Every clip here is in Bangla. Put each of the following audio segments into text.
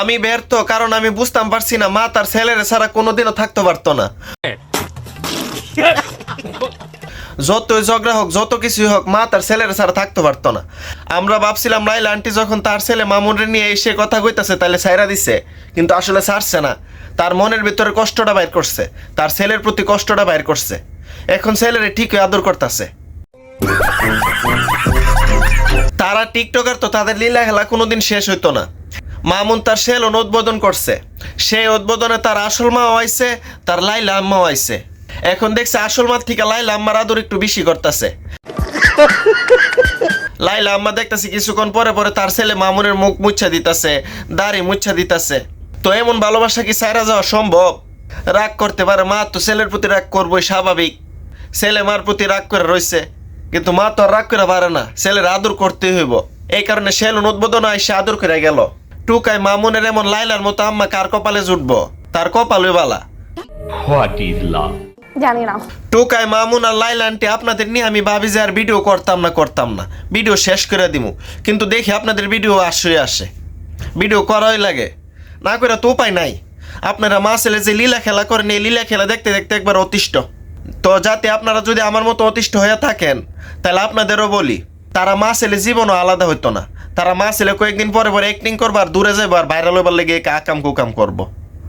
আমি ব্যর্থ, কারণ আমি বুঝতাম পারছি না, মা তার ছেলের ছাড়া কোনোদিনও থাকতে পারতো না। যতই ঝগড়া হোক, যত কিছুই হোক, মা তার ছেলের ছাড়া থাকতে পারতো না। আমরা ভাবছিলাম, লাইলা আন্টি যখন তার ছেলে মামুনরে নিয়ে এসে কথা কইতাছে তাহলে সাইরা দিছে, কিন্তু আসলে ছাড়ছে না। তার মনের ভিতরে কষ্টটা বাইর করছে, তার ছেলের প্রতি কষ্টটা বাইর করছে। এখন ছেলেরে ঠিকই আদর করতেছে। তারা টিকটকার তো তাদের লীলা খেলা কোনোদিন শেষ হইতো না। মামুন তার সেলুন উদ্বোধন করছে। সেই উদ্বোধনে তার আসল মা আইছে তার লাইলা আম্মাও আইছে এখন দেখছে আসল মা থেকে লাইলা আম্মার আদর একটু বেশি করতেছে। লাইলা আম্মা দেখতেছি কিছুক্ষণ পরে পরে তার ছেলে মামুনের মুখ মুচ্ছা দিতাছে, দাড়ি মুচ্ছা দিতাছে। তো এমন ভালোবাসা কি সাইরা যাওয়া সম্ভব? রাগ করতে পারে মা, তো ছেলের প্রতি রাগ করবোই স্বাভাবিক। ছেলে মার প্রতি রাগ করে রইছে, কিন্তু মা তো আর রাগ করে পারে না। ছেলের আদর করতে হইব। এই কারণে সেলুন উদ্বোধন আইসে আদর করে গেল। টুকাই মামুনের এমন লাইলার মতো আম্মা কার কপালে জুটবো? তার কপালই বালা? জানি না। টুকাই মামুন আর লাইলা আন্টি আপনাদের নিয়ে আমি ভাবি যে আর ভিডিও করতাম না করতাম না। ভিডিও শেষ করে দিমু। কিন্তু দেখি আপনাদের ভিডিও আসে আসে। ভিডিও করাই লাগে। না করে তো উপায় নাই। আপনারা মা ছেলে যে লীলা খেলা করেন এই লীলা খেলা দেখতে দেখতে একবার অতিষ্ঠ। তো যাতে আপনারা যদি আমার মতো অতিষ্ঠ হয়ে থাকেন তাহলে আপনাদেরও বলি তারা মা ছেলে জীবনও আলাদা হইতো না। তারা মা ছেলে কয়েকদিন পরে পরে অ্যাক্টিং করব আর দূরে যাব আর ভাইরাল হইবার লেগে আকাম কুকাম করব।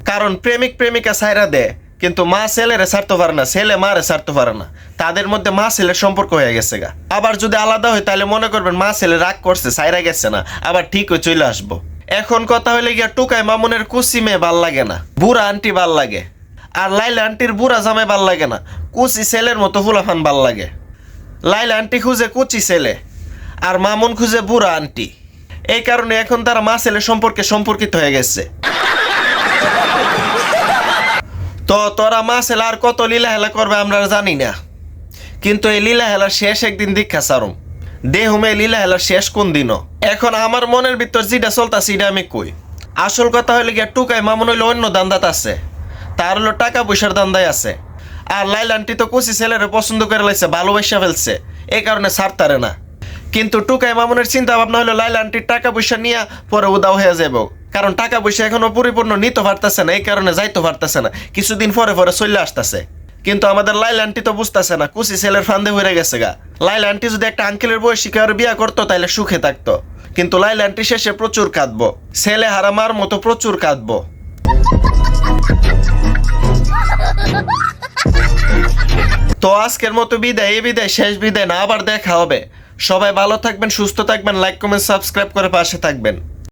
কারণ প্রেমিক প্রেমিকা সাইরা দেয়, কিন্তু মা ছেলেরে ছাড়তে পারে না, ছেলে মারে ছাড়তে পারে না। তাদের মধ্যে মা ছেলের সম্পর্ক হয়ে গেছে গা। আবার যদি আলাদা হয়, তাহলে মনে করবেন মা ছেলে রাগ করছে সাইরা গেছে না, আবার ঠিক হয়ে চলে আসব। এখন কথা হইলে গিয়া টুকাই মামুনের কুচি মেয়ে ভালো লাগে না, বুড়া আন্টি ভালো লাগে। আর লাইলা আন্টির বুড়া জামাই ভালো লাগে না, কুচি ছেলের মতো ফুলাফান ভালো লাগে। লাইলা আন্টি খুঁজে কুচি ছেলে। আর মামুন খুঁজে বুড়া আন্টি। এই কারণে এখন তারা মা ছেলে সম্পর্কে সম্পর্কিত হয়ে গেছে। তো তোরা মা ছেলে আর কত লীলা হেলা করবে আমরা জানি না। কিন্তু এই লীলা হেলার শেষ একদিন দীক্ষা সারুম। দেহুমে লীলা হেলার শেষ কোন দিনও? এখন আমার মনের ভিতর যেটা চলতা সেটা আমি কই? আসল কথা হইলে গিয়া টুকাই মামুন হইলে অন্য দান্দাত আছে। তার হলো টাকা পয়সার দান্দায় আছে। আর লাইলান্টি তো কুচি ছেলেরে পছন্দ করে লাইছে, ভালোবাসা ফেলছে। এই কারণে ছাড়তারে না। কিন্তু টুকাই মামুনের চিন্তা ভাবনা হলো, লাইলা আন্টির টাকা পয়সা নিয়ে পরে উদাও হয়ে যাব কারণ টাকা পয়সা এখনও পরিপূর্ণ নিতে পারতেছে না, এই কারণে যাইতে পারতেছে না। কিছুদিন পরে পরে চলে আসতেছে। কিন্তু আমাদের লাইলা আন্টি তো বুঝতেছে না, কুচি ছেলের ফান্দে হয়ে গেছে গা। লাইলা আন্টি যদি একটা আঙ্কেলের বয়সী কেউ বিয়া করতো তাহলে সুখে থাকতো। কিন্তু লাইলা আন্টি শেষে প্রচুর কাঁদবো। ছেলে হারামার মতো প্রচুর কাঁদবো। তো আজকের মতো বিদায়, এই বিদায়, শেষ বিদায় না, আবার দেখা হবে। সবাই ভালো থাকবেন, সুস্থ থাকবেন লাইক কমেন্ট সাবস্ক্রাইব করে পাশে থাকবেন।